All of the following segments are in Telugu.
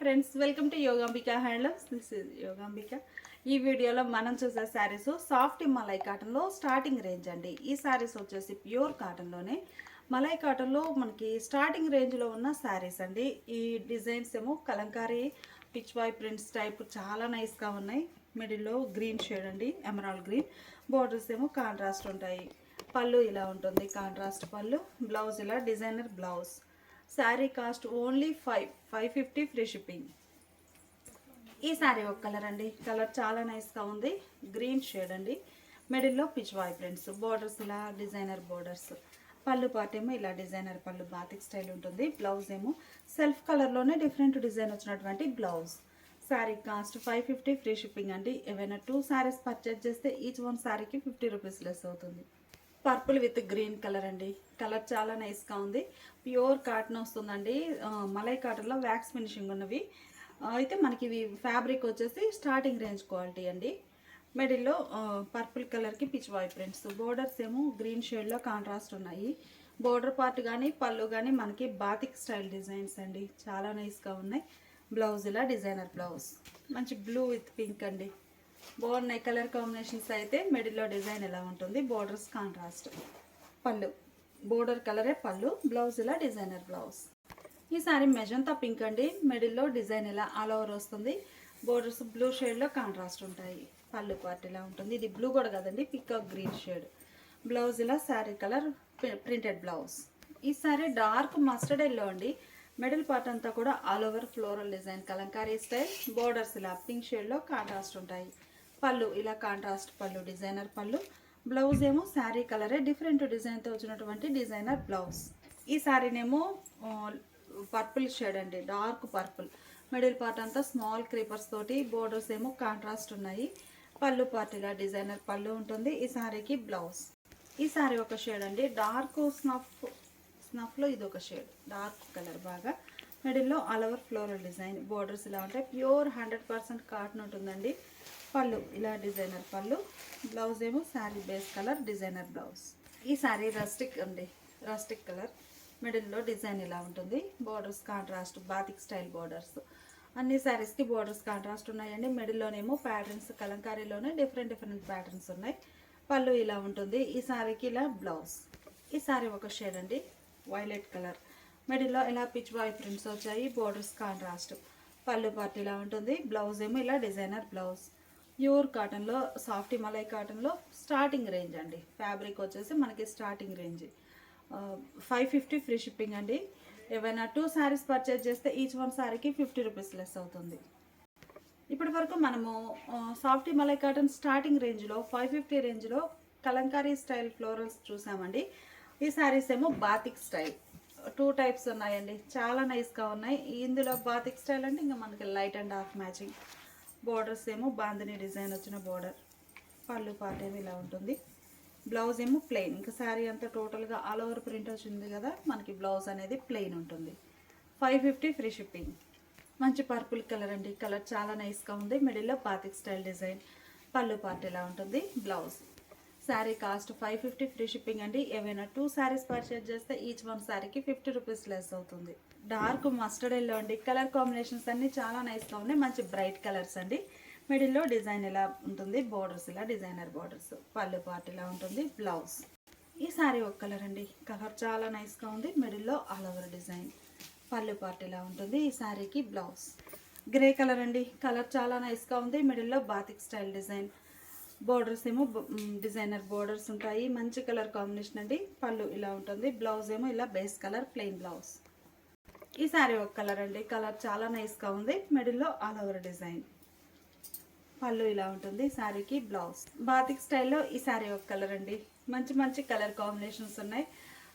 Friends welcome to Yogambika handlooms this is Yogambika ఈ వీడియోలో మనం చూసే శారీస్ సాఫ్ట్ మలై కాటన్లో స్టార్టింగ్ రేంజ్ అండి. ఈ శారీస్ వచ్చేసి ప్యూర్ కాటన్లోనే మలై కాటన్లో మనకి స్టార్టింగ్ రేంజ్లో ఉన్న శారీస్ అండి. ఈ డిజైన్స్ ఏమో kalamkari pitch bye prints type చాలా నైస్గా ఉన్నాయి. మిడిల్లో గ్రీన్ షేడ్ అండి ఎమరాల్డ్ గ్రీన్ బోర్డర్స్ ఏమో కాంట్రాస్ట్ ఉంటాయి. పళ్ళు ఇలా ఉంటుంది కాంట్రాస్ట్ పళ్ళు బ్లౌజ్ ఇలా designer blouse sari cost only five five fifty free shipping. ఈ శారీ ఒక కలర్ అండి. కలర్ చాలా నైస్గా ఉంది. గ్రీన్ షేడ్ అండి. మిడిల్లో పిచ్ వాయ్ ప్రింట్స్ బోర్డర్స్ ఇలా డిజైనర్ బోర్డర్స్ పళ్ళు పార్ట్ ఏమో ఇలా డిజైనర్ పళ్ళు బాతిక్ స్టైల్ ఉంటుంది. బ్లౌజ్ ఏమో సెల్ఫ్ కలర్లోనే డిఫరెంట్ డిజైన్ వచ్చినటువంటి blouse sari cost five fifty free shipping అండి. ఏవైనా టూ శారీస్ పర్చేజ్ చేస్తే ఈచ్ వన్ శారీకి ఫిఫ్టీ రూపీస్ లెస్ అవుతుంది. పర్పుల్ విత్ గ్రీన్ కలర్ అండి. కలర్ చాలా నైస్గా ఉంది. ప్యూర్ కాటన్ వస్తుందండి. మలై కాటన్లో వ్యాక్స్ ఫినిషింగ్ ఉన్నవి. అయితే మనకి ఇవి ఫ్యాబ్రిక్ వచ్చేసి స్టార్టింగ్ రేంజ్ క్వాలిటీ అండి. మిడిల్లో పర్పుల్ కలర్కి పిచ్ వాయ్ ప్రింట్స్. బోర్డర్స్ ఏమో గ్రీన్ షేడ్లో కాంట్రాస్ట్ ఉన్నాయి. బోర్డర్ పార్ట్ కానీ పళ్ళు కానీ మనకి బాతిక్ స్టైల్ డిజైన్స్ అండి. చాలా నైస్గా ఉన్నాయి. బ్లౌజ్ ఇలా డిజైనర్ బ్లౌజ్. మంచి బ్లూ విత్ పింక్ అండి. బాగున్నాయి కలర్ కాంబినేషన్స్ అయితే మిడిల్లో డిజైన్ ఎలా ఉంటుంది? Borders contrast. పళ్ళు. బోర్డర్ కలరే పళ్ళు బ్లౌజ్ ఇలా డిజైనర్ బ్లౌజ్. ఈ సారీ మెజంతా పింక్ అండి. మిడిల్లో డిజైన్ ఇలా ఆల్ ఓవర్ వస్తుంది? బోర్డర్స్ బ్లూ షేడ్లో కాంట్రాస్ట్ ఉంటాయి. పళ్ళు పార్ట్ ఇలా ఉంటుంది. ఇది బ్లూ కూడా కదండి పికాక్ గ్రీన్ షేడ్. బ్లౌజ్ ఇలా శారీ కలర్ ప్రింటెడ్ బ్లౌజ్. ఈ సారీ డార్క్ మస్టర్డ్ ఎల్లో అండి. మిడిల్ పార్ట్ అంతా కూడా all over floral design kalamkari style. Borders ఇలా పింక్ షేడ్లో కాంట్రాస్ట్ ఉంటాయి. పళ్ళు ఇలా కాంట్రాస్ట్ పళ్ళు డిజైనర్ పళ్ళు. బ్లౌజ్ ఏమో శారీ కలరే డిఫరెంట్ డిజైన్తో వచ్చినటువంటి డిజైనర్ బ్లౌజ్ ఈ శారీనేమో పర్పుల్ షేడ్ అండి డార్క్ పర్పుల్ మిడిల్ పార్ట్ అంతా స్మాల్ క్రీపర్స్ తోటి బోర్డర్స్ ఏమో కాంట్రాస్ట్ ఉన్నాయి. పళ్ళు పార్ట్ ఇలా డిజైనర్ పళ్ళు ఉంటుంది ఈ శారీకి బ్లౌజ్ ఈ శారీ ఒక షేడ్ అండి డార్క్ స్నఫ్ స్నఫ్లో ఇది ఒక షేడ్ డార్క్ కలర్ బాగా. మిడిల్లో all over floral design borders ఇలా ఉంటాయి. ప్యూర్ హండ్రెడ్ పర్సెంట్ కాటన్ ఉంటుందండి. పళ్ళు ఇలా డిజైనర్ పళ్ళు బ్లౌజ్ ఏమో sari base colour designer blouse. ఈ శారీ రస్టిక్ అండి రస్టిక్ కలర్. మిడిల్లో డిజైన్ ఇలా ఉంటుంది. Borders contrast batik style borders. అన్ని శారీస్కి బోర్డర్స్ కాంట్రాస్ట్ ఉన్నాయండి. మిడిల్లోనేమో ప్యాటర్న్స్ కలంకారీలోనే డిఫరెంట్ డిఫరెంట్ ప్యాటర్న్స్ ఉన్నాయి. పళ్ళు ఇలా ఉంటుంది. ఈ శారీకి ఇలా బ్లౌజ్. ఈ శారీ ఒక షేడ్ అండి వైలెట్ కలర్. మిడిల్లో ఇలా పిచ్ బాయ్ ప్రింట్స్ వచ్చాయి బోర్డర్స్ కాంట్రాస్ట్. పళ్ళు పార్ట్ ఇలా ఉంటుంది. బ్లౌజ్ ఏమో ఇలా డిజైనర్ బ్లౌజ్. ప్యూర్ కాటన్లో సాఫ్ట్ మలై కాటన్లో స్టార్టింగ్ రేంజ్ అండి. ఫ్యాబ్రిక్ వచ్చేసి మనకి starting range. Five fifty free shipping అండి. ఏవైనా టూ శారీస్ పర్చేజ్ చేస్తే ఈచ్ వన్ శారీకి ఫిఫ్టీ రూపీస్ లెస్ అవుతుంది. ఇప్పటి వరకు మనము సాఫ్ట్ మలై కాటన్ స్టార్టింగ్ రేంజ్లో ఫైవ్ ఫిఫ్టీ రేంజ్లో కలంకారీ స్టైల్ ఫ్లోరల్స్ చూసామండి. ఈ శారీస్ ఏమో బాతిక్ స్టైల్. టూ టైప్స్ ఉన్నాయండి. చాలా నైస్గా ఉన్నాయి. ఇందులో బాతిక్ స్టైల్ అంటే ఇంకా మనకి light and half matching. Borders ఏమో బాందిని డిజైన్ వచ్చిన బార్డర్. పళ్ళు పాట ఏమో ఇలా ఉంటుంది. బ్లౌజ్ ఏమో ప్లెయిన్. ఇంకా శారీ అంతా టోటల్గా ఆల్ ఓవర్ ప్రింట్ వచ్చింది కదా మనకి బ్లౌజ్ అనేది ప్లెయిన్ ఉంటుంది. Five fifty free shipping. మంచి పర్పుల్ కలర్ అండి. కలర్ చాలా నైస్గా ఉంది. మిడిల్లో బాతిక్ స్టైల్ డిజైన్. పళ్ళు పార్ట్ ఇలా ఉంటుంది. Blouse. Sari cost five fifty free shipping అండి. ఏవైనా టూ శారీస్ పర్చేజ్ చేస్తే ఈచ్ వన్ శారీకి ఫిఫ్టీ రూపీస్ లెస్ అవుతుంది. డార్క్ మస్టర్డ్ ఎల్లో అండి. కలర్ కాంబినేషన్స్ అన్నీ చాలా నైస్గా ఉన్నాయి. మంచి బ్రైట్ కలర్స్ అండి. మిడిల్లో డిజైన్ ఇలా ఉంటుంది? బోర్డర్స్ ఇలా డిజైనర్ బోర్డర్స్ పళ్ళు పార్ట్ ఇలా ఉంటుంది. బ్లౌజ్ ఈ శారీ ఒక కలర్ అండి. కలర్ చాలా నైస్గా ఉంది. మిడిల్లో ఆల్ ఓవర్ డిజైన్ పళ్ళు పార్ట్ ఇలా ఉంటుంది. ఈ శారీకి బ్లౌజ్ గ్రే కలర్ అండి. కలర్ చాలా నైస్గా ఉంది. మిడిల్లో బాతిక్ స్టైల్ డిజైన్ బోర్డర్స్ ఏమో డిజైనర్ బోర్డర్స్ ఉంటాయి. మంచి కలర్ కాంబినేషన్ అండి. పళ్ళు ఇలా ఉంటుంది. బ్లౌజ్ ఏమో ఇలా బేస్ కలర్ ప్లెయిన్ బ్లౌజ్. ఈ శారీ ఒక కలర్ అండి. కలర్ చాలా నైస్గా ఉంది. మిడిల్లో ఆల్ ఓవర్ డిజైన్. పళ్ళు ఇలా ఉంటుంది. శారీకి బ్లౌజ్. బాతిక్ స్టైల్లో ఈ శారీ ఒక కలర్ అండి. మంచి మంచి కలర్ కాంబినేషన్స్ ఉన్నాయి.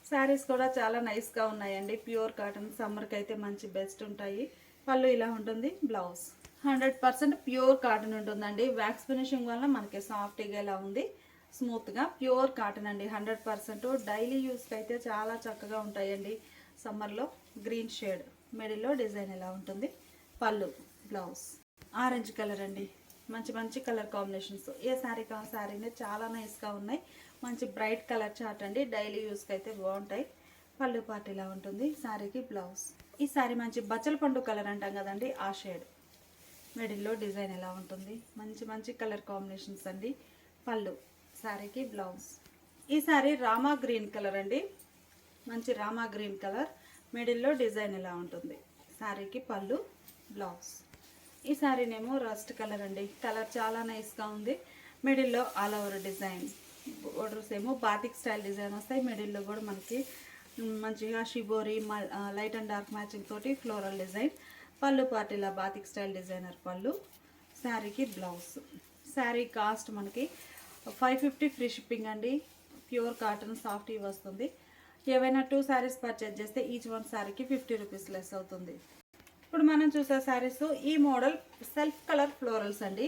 శారీస్ కూడా చాలా నైస్గా ఉన్నాయండి. ప్యూర్ కాటన్ సమ్మర్కి అయితే మంచి బెస్ట్ ఉంటాయి. పళ్ళు ఇలా ఉంటుంది. Blouse. Hundred percent pure cotton ఉంటుందండి. వ్యాక్స్ ఫినిషింగ్ వల్ల మనకి సాఫ్ట్గా ఇలా ఉంది. స్మూత్గా ప్యూర్ కాటన్ అండి. హండ్రెడ్ పర్సెంట్ డైలీ యూస్కి అయితే చాలా చక్కగా ఉంటాయండి. సమ్మర్లో గ్రీన్ షేడ్ మిడిల్లో డిజైన్ ఎలా ఉంటుంది. పళ్ళు బ్లౌజ్ ఆరెంజ్ కలర్ అండి. మంచి మంచి కలర్ కాంబినేషన్స్. ఏ శారీ కా శారీనే చాలా నైస్గా ఉన్నాయి. మంచి బ్రైట్ కలర్ చార్ట్ అండి. డైలీ యూస్కి అయితే బాగుంటాయి. పళ్ళు పార్ట్ ఇలా ఉంటుంది. శారీకి బ్లౌజ్. ఈ సారీ మంచి బచ్చల పండు కలర్ అంటాం కదండి. ఆ షేడ్. మిడిల్లో డిజైన్ ఎలా ఉంటుంది? మంచి మంచి కలర్ కాంబినేషన్స్ అండి. పళ్ళు శారీకి బ్లౌజ్. ఈ సారీ రామా గ్రీన్ కలర్ అండి. మంచి రామా గ్రీన్ కలర్. మిడిల్లో డిజైన్ ఎలా ఉంటుంది? శారీకి పళ్ళు బ్లౌజ్. ఈ శారీనేమో రస్ట్ కలర్ అండి. కలర్ చాలా నైస్గా ఉంది. మిడిల్లో ఆల్ ఓవర్ డిజైన్. బోర్డర్స్ ఏమో బాతిక్ స్టైల్ డిజైన్ వస్తాయి. మిడిల్లో కూడా మనకి మంచిగా shibori light and dark matching తోటి ఫ్లోరల్ డిజైన్. పళ్ళు పార్టీల బాతిక్ స్టైల్ డిజైనర్ పళ్ళు శారీకి బ్లౌజ్. శారీ కాస్ట్ మనకి ఫైవ్ ఫిఫ్టీ ఫ్రీ షిప్పింగ్ అండి. ప్యూర్ కాటన్ సాఫ్ట్ వస్తుంది. ఏవైనా టూ శారీస్ పర్చేజ్ చేస్తే ఈచ్ వన్ శారీకి ఫిఫ్టీ రూపీస్ లెస్ అవుతుంది. ఇప్పుడు మనం చూసే శారీస్ ఈ మోడల్ సెల్ఫ్ కలర్ ఫ్లోరల్స్ అండి.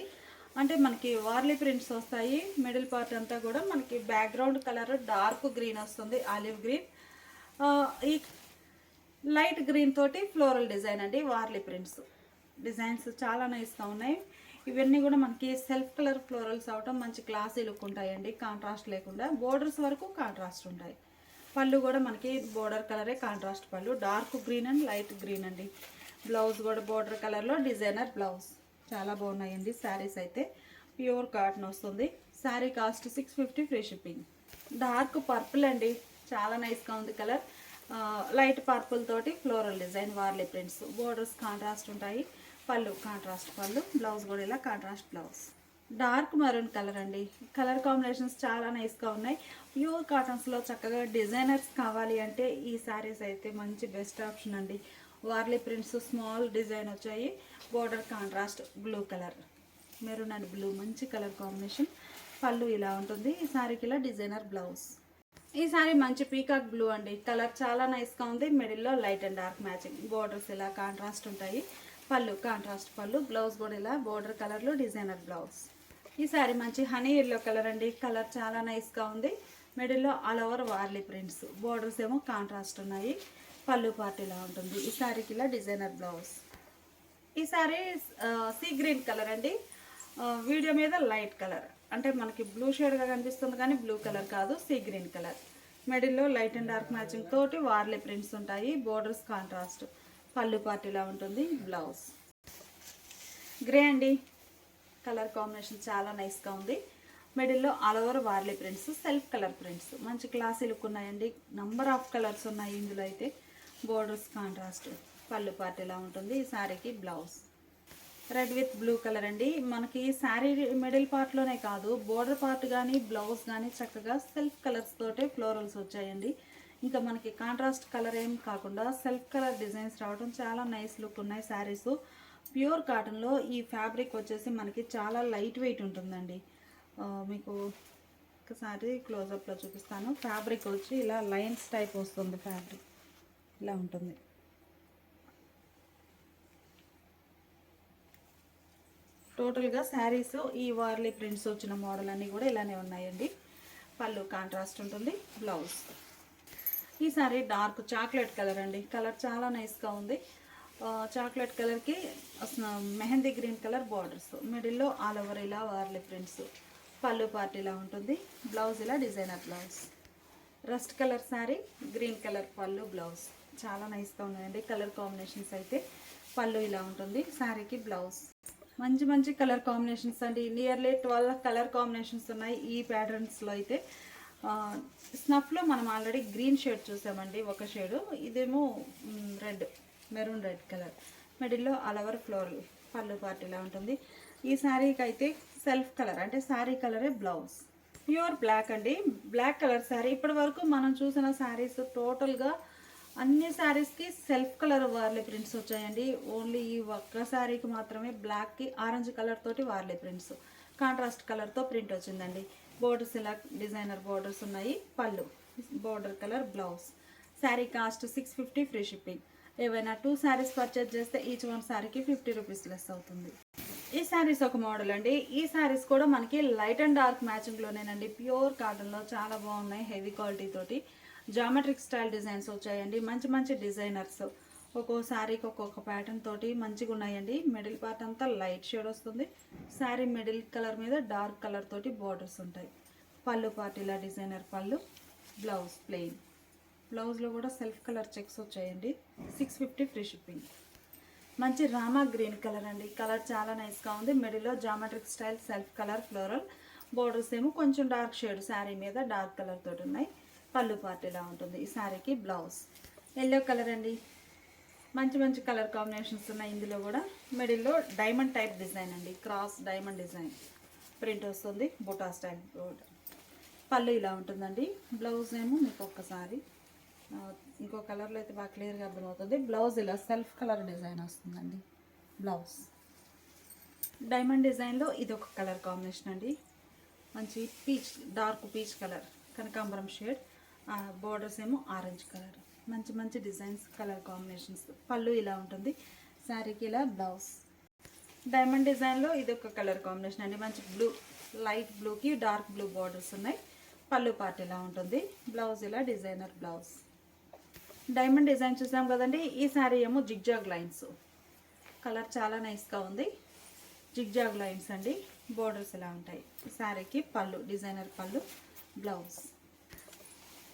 అంటే మనకి వార్లీ ప్రింట్స్ వస్తాయి. మిడిల్ పార్ట్ అంతా కూడా మనకి బ్యాక్గ్రౌండ్ కలర్ డార్క్ గ్రీన్ వస్తుంది ఆలివ్ గ్రీన్. ఈ లైట్ గ్రీన్ తోటి ఫ్లోరల్ డిజైన్ అండి వార్లీ ప్రింట్స్. డిజైన్స్ చాలా నైస్గా ఉన్నాయి. ఇవన్నీ కూడా మనకి సెల్ఫ్ కలర్ ఫ్లోరల్స్ అవటం మంచి క్లాసీ లుక్ ఉంటాయండి కాంట్రాస్ట్ లేకుండా. బోర్డర్స్ వరకు కాంట్రాస్ట్ ఉంటాయి. పళ్ళు కూడా మనకి బోర్డర్ కలరే కాంట్రాస్ట్ పళ్ళు. Dark green and light green అండి. బ్లౌజ్ కూడా బోర్డర్ కలర్లో డిజైనర్ బ్లౌజ్. చాలా బాగున్నాయండి శారీస్ అయితే. ప్యూర్ కాటన్ వస్తుంది. Sari cost six fifty free shipping. Dark purple అండి. చాలా నైస్గా ఉంది కలర్. లైట్ పర్పుల్ తోటి floral design Warli prints. Borders contrast ఉంటాయి. పళ్ళు కాంట్రాస్ట్ పళ్ళు బ్లౌజ్ కూడా ఇలా contrast blouse. Dark maroon colour అండి. కలర్ కాంబినేషన్స్ చాలా నైస్గా ఉన్నాయి. ప్యూర్ కాటన్స్లో చక్కగా డిజైనర్స్ కావాలి అంటే ఈ శారీస్ అయితే మంచి బెస్ట్ ఆప్షన్ అండి. వార్లీ ప్రింట్స్ స్మాల్ డిజైన్ వచ్చాయి. Border contrast blue colour. Maroon and blue మంచి కలర్ కాంబినేషన్. పళ్ళు ఇలా ఉంటుంది. ఈ శారీకి ఇలా డిజైనర్ బ్లౌజ్. ఈ సారీ మంచి పీకాక్ బ్లూ అండి. కలర్ చాలా నైస్గా ఉంది. మిడిల్లో light and dark matching. Borders ఇలా కాంట్రాస్ట్ ఉంటాయి. పళ్ళు కాంట్రాస్ట్ పళ్ళు బ్లౌజ్ కూడా ఇలా బోర్డర్ కలర్లో డిజైనర్ బ్లౌజ్. ఈ సారీ మంచి హనీ ఎల్లో కలర్ అండి. కలర్ చాలా నైస్గా ఉంది. మిడిల్లో all over Warli prints. Borders ఏమో కాంట్రాస్ట్ ఉన్నాయి. పళ్ళు పార్ట్ ఇలా ఉంటుంది. ఈ సారీకి ఇలా డిజైనర్ బ్లౌజ్. ఈ సారీ సీ గ్రీన్ కలర్ అండి. వీడియో మీద లైట్ కలర్. అంటే మనకి బ్లూ షేడ్గా కనిపిస్తుంది కానీ బ్లూ కలర్ కాదు సీ గ్రీన్ కలర్ మిడిల్లో లైట్ అండ్ డార్క్ మ్యాచింగ్ తోటి వార్లీ ప్రింట్స్ ఉంటాయి బోర్డర్స్ కాంట్రాస్ట్ పళ్ళు పార్టీలా ఉంటుంది బ్లౌజ్ గ్రే అండి. కలర్ కాంబినేషన్ చాలా నైస్గా ఉంది. మిడిల్లో all over Warli prints self colour prints మంచి క్లాసీ లుక్ ఉన్నాయండి. నంబర్ ఆఫ్ కలర్స్ ఉన్నాయి ఇందులో అయితే. బోర్డర్స్ కాంట్రాస్ట్ పళ్ళు పార్టీలా ఉంటుంది. ఈ శారీకి blouse red with blue colour అండి. మనకి శారీ మిడిల్ పార్ట్లోనే కాదు బోర్డర్ పార్ట్ కానీ బ్లౌజ్ కానీ చక్కగా సెల్ఫ్ కలర్స్ తోటే ఫ్లోరల్స్ వచ్చాయండి. ఇంకా మనకి కాంట్రాస్ట్ కలర్ ఏం కాకుండా సెల్ఫ్ కలర్ డిజైన్స్ రావడం చాలా నైస్ లుక్ ఉన్నాయి శారీస్. ప్యూర్ కాటన్లో ఈ ఫ్యాబ్రిక్ వచ్చేసి మనకి చాలా లైట్ వెయిట్ ఉంటుందండి. మీకు ఒకసారి క్లోజప్లో చూపిస్తాను. ఫ్యాబ్రిక్ వచ్చి ఇలా లైన్స్ టైప్ వస్తుంది ఫ్యాబ్రిక్. ఇలా ఉంటుంది. టోటల్గా శారీస్ ఈ వార్లీ ప్రింట్స్ వచ్చిన మోడల్ అన్నీ కూడా ఇలానే ఉన్నాయండి. పళ్ళు కాంట్రాస్ట్ ఉంటుంది బ్లౌజ్. ఈ సారీ డార్క్ చాక్లెట్ కలర్ అండి. కలర్ చాలా నైస్గా ఉంది. చాక్లెట్ కలర్కి అసలు మెహందీ గ్రీన్ కలర్ బార్డర్స్. మిడిల్లో ఆల్ ఓవర్ ఇలా వార్లీ ప్రింట్స్. పళ్ళు పార్ట్ ఇలా ఉంటుంది. బ్లౌజ్ ఇలా designer blouse. Rust colour sari green colour పళ్ళు బ్లౌజ్. చాలా నైస్గా ఉన్నాయండి. కలర్ కాంబినేషన్స్ అయితే పళ్ళు ఇలా ఉంటుంది. శారీకి బ్లౌజ్. మంచి మంచి కలర్ కాంబినేషన్స్ అండి. నియర్లీ ట్వెల్వ్ కలర్ కాంబినేషన్స్ ఉన్నాయి ఈ ప్యాటర్న్స్లో అయితే. స్నఫ్లో మనం ఆల్రెడీ గ్రీన్ షేడ్ చూసామండి ఒక షేడు ఇదేమో రెడ్ మెరూన్ రెడ్ కలర్ మిడిల్లో అలవర్ ఫ్లోరల్ పళ్ళు పార్ట్ ఇలా ఉంటుంది. ఈ శారీకి అయితే సెల్ఫ్ కలర్ అంటే శారీ కలరే బ్లౌజ్ ప్యూర్ బ్లాక్ అండి. Black colour sari. ఇప్పటి వరకు మనం చూసిన శారీస్ టోటల్గా అన్ని శారీస్కి సెల్ఫ్ కలర్ వార్లే ప్రింట్స్ వచ్చాయండి. ఓన్లీ ఈ ఒక్క శారీకి మాత్రమే బ్లాక్కి ఆరెంజ్ కలర్ తోటి వార్లే ప్రింట్స్ కాంట్రాస్ట్ కలర్తో ప్రింట్ వచ్చిందండి. బోర్డర్స్ ఇలా డిజైనర్ బోర్డర్స్ ఉన్నాయి. పళ్ళు. Border colour blouse sari cost six fifty free shipping ఏవైనా టూ శారీస్ పర్చేజ్ చేస్తే ఈచ్ వన్ శారీకి ఫిఫ్టీ రూపీస్ లెస్ అవుతుంది. ఈ శారీస్ ఒక మోడల్ అండి. ఈ శారీస్ కూడా మనకి లైట్ అండ్ డార్క్ మ్యాచింగ్లోనేనండి ప్యూర్ కాటన్లో చాలా బాగున్నాయి హెవీ క్వాలిటీ తోటి. జామెట్రిక్ స్టైల్ డిజైన్స్ వచ్చాయండి. మంచి మంచి డిజైనర్స్. ఒక్కో శారీకి ఒక్కొక్క ప్యాటర్న్ తోటి మంచిగా ఉన్నాయండి. మిడిల్ పార్ట్ అంతా లైట్ షేడ్ వస్తుంది. శారీ మిడిల్ కలర్ మీద డార్క్ కలర్ తోటి బార్డర్స్ ఉంటాయి. పళ్ళు పార్ట్ ఇలా డిజైనర్ పళ్ళు. Blouse plain. బ్లౌజ్లో కూడా సెల్ఫ్ కలర్ చెక్స్ వచ్చాయండి. సిక్స్ ఫిఫ్టీ ఫ్రీ షిప్పింగ్ మంచి రామా గ్రీన్ కలర్ అండి. కలర్ చాలా నైస్గా ఉంది. మిడిల్లో geometric style self colour floral. Borders ఏమో కొంచెం డార్క్ షేడ్. శారీ మీద డార్క్ కలర్ తోటి ఉన్నాయి. పళ్ళు పార్ట్ ఇలా ఉంటుంది. ఈ శారీకి బ్లౌజ్. ఎల్లో కలర్ అండి. మంచి మంచి కలర్ కాంబినేషన్స్ ఉన్నాయి. ఇందులో కూడా మిడిల్లో డైమండ్ టైప్ డిజైన్ అండి. క్రాస్ డైమండ్ డిజైన్ ప్రింట్ వస్తుంది. బుటా స్టైల్ పళ్ళు ఇలా ఉంటుందండి. బ్లౌజ్ ఏమో మీకు ఒక్కసారి. ఇంకో కలర్లో అయితే బాగా క్లియర్గా అర్థమవుతుంది. బ్లౌజ్ ఇలా సెల్ఫ్ కలర్ డిజైన్ వస్తుందండి. బ్లౌజ్ డైమండ్ డిజైన్లో ఇది ఒక కలర్ కాంబినేషన్ అండి. మంచి పీచ్ డార్క్ పీచ్ కలర్ కనకాంబరం షేడ్ బోర్డర్స్ ఏమో ఆరెంజ్ కలర్ మంచి మంచి డిజైన్స్ కలర్ కాంబినేషన్స్ పళ్ళు ఇలా ఉంటుంది. శారీకి ఇలా బ్లౌజ్ డైమండ్ డిజైన్లో ఇది ఒక కలర్ కాంబినేషన్ అండి. మంచి బ్లూ లైట్ బ్లూకి డార్క్ బ్లూ బార్డర్స్ ఉన్నాయి. పళ్ళు పార్ట్ ఇలా ఉంటుంది. బ్లౌజ్ ఇలా డిజైనర్ బ్లౌజ్ డైమండ్ డిజైన్ చూసాం కదండి. ఈ శారీ ఏమో జిగ్జాగ్ లైన్స్ కలర్ చాలా నైస్గా ఉంది. జిగ్జాగ్ లైన్స్ అండి. బోర్డర్స్ ఇలా ఉంటాయి. శారీకి పళ్ళు డిజైనర్ పళ్ళు బ్లౌజ్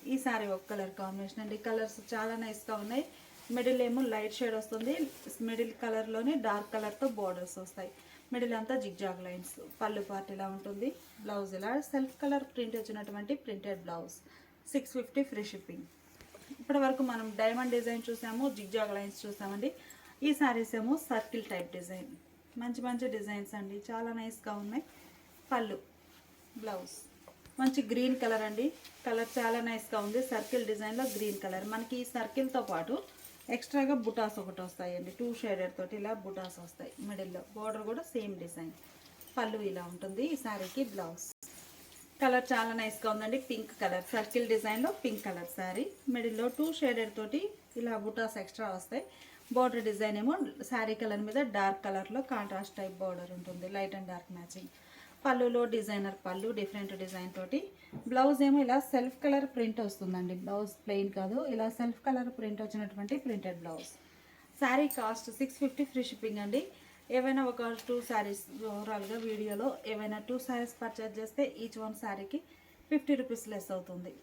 ఈ ఒక కలర్ కాంబినేషన్ అండి. కలర్స్ చాలా నైస్గా ఉన్నాయి. మిడిల్ ఏమో లైట్ షేడ్ వస్తుంది. మిడిల్ కలర్లోనే డార్క్ కలర్తో బార్డర్స్ వస్తాయి. మిడిల్ అంతా జిగ్జాగ్ లైన్స్. పళ్ళు పార్ట్ ఇలా ఉంటుంది. బ్లౌజ్ ఇలా సెల్ఫ్ కలర్ ప్రింట్ వచ్చినటువంటి printed blouse. Six fifty free shipping. ఇప్పటి వరకు మనం డైమండ్ డిజైన్ చూసాము. జిగ్జాగ్ లైన్స్ చూసామండి. ఈ శారీస్ ఏమో సర్కిల్ టైప్ డిజైన్. మంచి మంచి డిజైన్స్ అండి. చాలా నైస్గా ఉన్నాయి. పళ్ళు బ్లౌజ్. మంచి గ్రీన్ కలర్ అండి. కలర్ చాలా నైస్గా ఉంది. సర్కిల్ డిజైన్లో గ్రీన్ కలర్. మనకి ఈ సర్కిల్తో పాటు ఎక్స్ట్రాగా బుటాస్ ఒకటి వస్తాయండి. టూ షేడెడ్ తోటి ఇలా బుటాస్ వస్తాయి. మిడిల్లో బోర్డర్ కూడా సేమ్ డిజైన్ పళ్ళు ఇలా ఉంటుంది. ఈ శారీకి బ్లౌజ్ కలర్ చాలా నైస్గా ఉందండి. Pink colour. సర్కిల్ డిజైన్లో పింక్ కలర్ శారీ మిడిల్లో టూ షేడెడ్ తోటి ఇలా బుటాస్ ఎక్స్ట్రా వస్తాయి. బోర్డర్ డిజైన్ ఏమో శారీ కలర్ మీద డార్క్ కలర్లో కాంట్రాస్ట్ టైప్ బోర్డర్ ఉంటుంది. లైట్ అండ్ డార్క్ మ్యాచింగ్ పళ్ళులో డిజైనర్ పళ్ళు డిఫరెంట్ డిజైన్ తోటి. బ్లౌజ్ ఏమో ఇలా సెల్ఫ్ కలర్ ప్రింట్ వస్తుందండి. బ్లౌజ్ ప్లెయిన్ కాదు ఇలా సెల్ఫ్ కలర్ ప్రింట్ వచ్చినటువంటి printed blouse sari cost six fifty free shipping అండి. ఏవైనా ఒక టూ శారీస్ ఓవరాల్గా వీడియోలో ఏవైనా టూ శారీస్ పర్చేజ్ చేస్తే ఈచ్ వన్ శారీకి ఫిఫ్టీ రూపీస్ లెస్ అవుతుంది.